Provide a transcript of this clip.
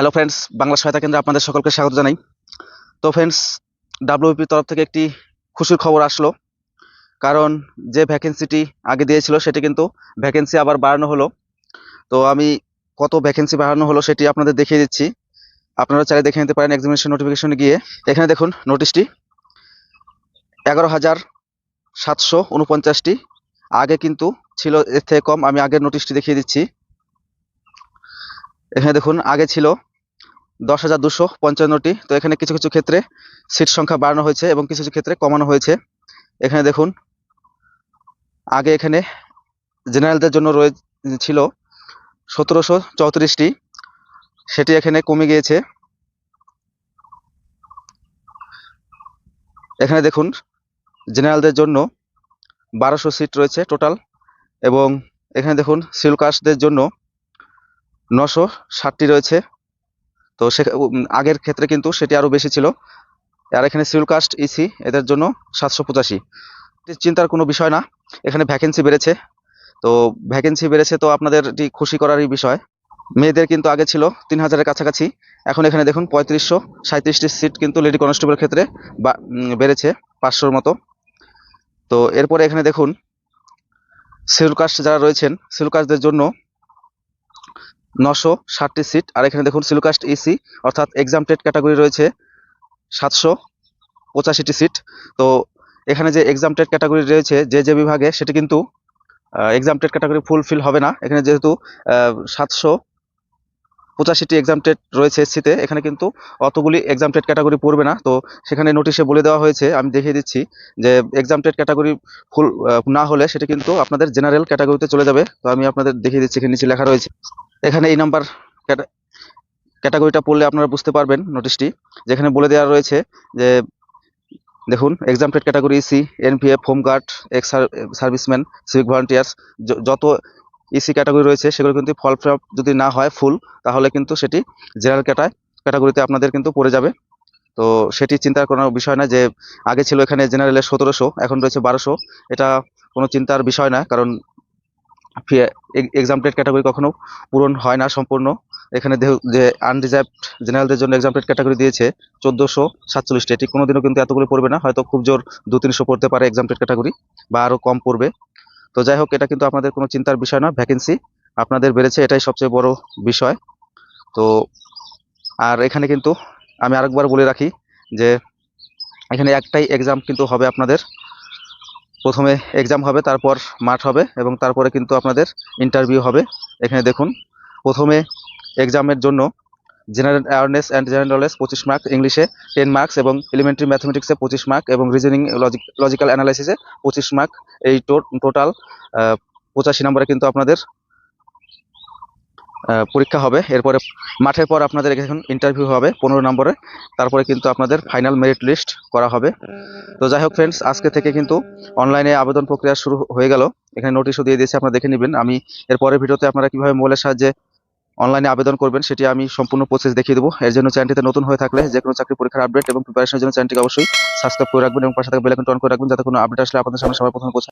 Hello friends Bangla সহায়তা কেন্দ্রে আপনাদের সকলকে স্বাগত জানাই। তো ফ্রেন্ডস ডাব্লিউপি তরফ থেকে একটি খুশির খবর আসলো। কারণ যে ভ্যাকেন্সিটি আগে দিয়েছিল, সেটি কিন্তু ভ্যাকেন্সি আবার বাড়ানো হলো। তো আমি কত ভ্যাকেন্সি বাড়ানো হলো সেটি আপনাদের দেখিয়ে দিচ্ছি। আপনারা চাইলে দেখে নিতে পারেন এক্সামিনেশন নোটিফিকেশনে গিয়ে। এখানে দেখুন নোটিশটি এগারো হাজার সাতশো উনপঞ্চাশটি। আগে কিন্তু ছিল, এর থেকে কম আমি আগের নোটিশটি দেখিয়ে দিচ্ছি। এখানে দেখুন, আগে ছিল দশ হাজার দুশো পঞ্চান্নটি। তো এখানে কিছু কিছু ক্ষেত্রে সিট সংখ্যা বাড়ানো হয়েছে এবং কিছু কিছু ক্ষেত্রে কমানো হয়েছে। এখানে দেখুন, আগে এখানে জেনারেলদের জন্য রয়ে ছিল সতেরোশো চৌত্রিশটি। সেটি এখানে কমে গিয়েছে। এখানে দেখুন, জেনারেলদের জন্য বারোশো সিট রয়েছে টোটাল এবং এখানে দেখুন, সিল কাস্টদের জন্য নশো ষাটটি রয়েছে। তো সে আগের ক্ষেত্রে কিন্তু সেটি আরও বেশি ছিল। আর এখানে সিভিল কাস্ট ইসি এদের জন্য সাতশো পঁচাশি। চিন্তার কোনো বিষয় না। এখানে ভ্যাকেন্সি বেড়েছে। তো ভ্যাকেন্সি বেড়েছে তো আপনাদের এটি খুশি করারই বিষয়। মেয়েদের কিন্তু আগে ছিল তিন হাজারের কাছাকাছি। এখন এখানে দেখুন পঁয়ত্রিশশো সাঁত্রিশটি সিট কিন্তু লেডি কনস্টেবল ক্ষেত্রে বেড়েছে পাঁচশোর মতো। তো এরপরে এখানে দেখুন সিভিল কাস্ট যারা রয়েছেন সিভিল কাস্টদের জন্য নশো ষাটটি সিট আর এখানে দেখুন সিলুকাস্ট ইসি অর্থাৎ এক্সাম টেট ক্যাটাগরি রয়েছে সাতশো পঁচাশিটি সিট তো এখানে যে এক্সাম টেট ক্যাটাগরি রয়েছে, যে যে বিভাগে, সেটি কিন্তু এক্সাম টেট ক্যাটাগরি ফুলফিল হবে না। এখানে যেহেতু সাতশো পঁচাশিটি এক্সাম টেট রয়েছে এসসিতে এখানে কিন্তু অতগুলি এক্সাম টেট ক্যাটাগরি পড়বে না। তো সেখানে নোটিশে বলে দেওয়া হয়েছে, আমি দেখিয়ে দিচ্ছি, যে এক্সাম টেট ক্যাটাগরি ফুল না হলে সেটা কিন্তু আপনাদের জেনারেল ক্যাটাগরিতে চলে যাবে। তো আমি আপনাদের দেখিয়ে দিচ্ছি, এখানে নিচে লেখা রয়েছে। এখানে এই নাম্বার ক্যাটাগরিটা পড়লে আপনারা বুঝতে পারবেন নোটিশটি। যেখানে বলে দেওয়া রয়েছে যে, দেখুন exempted category EC NPF home guard ex servicemen civic volunteers যত ইসি ক্যাটাগরি রয়েছে, সেগুলো কিন্তু ফল ফ্লপ যদি না হয় ফুল তাহলে কিন্তু সেটি জেনারেল ক্যাটায় ক্যাটাগরিতে আপনাদের কিন্তু পড়ে যাবে। তো সেটি চিন্তার কোনো বিষয় না যে, আগে ছিল এখানে জেনারেলের সতেরোশো, এখন রয়েছে বারোশো। এটা কোনো চিন্তার বিষয় না, কারণ এক্সামটেড ক্যাটাগরি কখনো পূরণ হয় না সম্পূর্ণ। এখানে যে আনরিজার্ভড জেনারেলদের জন্য এক্সাম এক্সামটেড ক্যাটাগরি দিয়েছে চোদ্দোশো সাতচল্লিশটি। এটি কোনোদিনও কিন্তু এতগুলো পড়বে না, হয়তো খুব জোর দু তিনশো পড়তে পারে এক্সাম এক্সামটেড ক্যাটাগরি বা আরও কম পড়বে। তো যাই হোক, এটা কিন্তু আপনাদের কোনো চিন্তার বিষয় না ভ্যাকেন্সি আপনাদের বেড়েছে, এটাই সবচেয়ে বড় বিষয়। তো, আর এখানে কিন্তু আমি আরেকবার বলে রাখি যে এখানে একটাই এক্সাম কিন্তু হবে আপনাদের প্রথমে এক্সাম হবে, তারপর মাঠ হবে এবং তারপরে কিন্তু আপনাদের ইন্টারভিউ হবে। এখানে দেখুন, প্রথমে এক্সামের জন্য general awareness and general knowledge পঁচিশ মার্ক ইংলিশে টেন মার্কস এবং এলিমেন্টারি ম্যাথমেটিক্সে পঁচিশ মার্ক এবং রিজনিং লজিক লজিক্যাল অ্যানালাইসিসে পঁচিশ মার্ক এই টোটাল পঁচাশি নম্বরে কিন্তু আপনাদের পরীক্ষা হবে। এরপরে মাঠের পর আপনাদের এখন ইন্টারভিউ হবে পনেরো নম্বরে। তারপরে কিন্তু আপনাদের ফাইনাল মেরিট লিস্ট করা হবে। তো যাই হোক ফ্রেন্ডস আজকে থেকে কিন্তু অনলাইনে আবেদন প্রক্রিয়া শুরু হয়ে গেল। এখানে নোটিশও দিয়ে দিয়েছে, আপনারা দেখে নেবেন। আমি এর পরের ভিডিওতে আপনারা কীভাবে মোবাইলের সাহায্যে অনলাইনে আবেদন করবেন, সেটি আমি সম্পূর্ণ প্রসেস দেখিয়ে দেবো। এর জন্য চ্যানেলটিতে নতুন হয়ে থাকলে যে কোনো চাকরি পরীক্ষার আপডেট এবং প্রিপারেশনের জন্য চ্যানেলটিকে অবশ্যই সাবস্ক্রাইব করে রাখবেন এবং পাশে থাকা বেল আইকনটি অন করে রাখবেন, যাতে কোনো আপডেট আসলে আপনাদের সামনে সবার প্রথমে পৌঁছায়।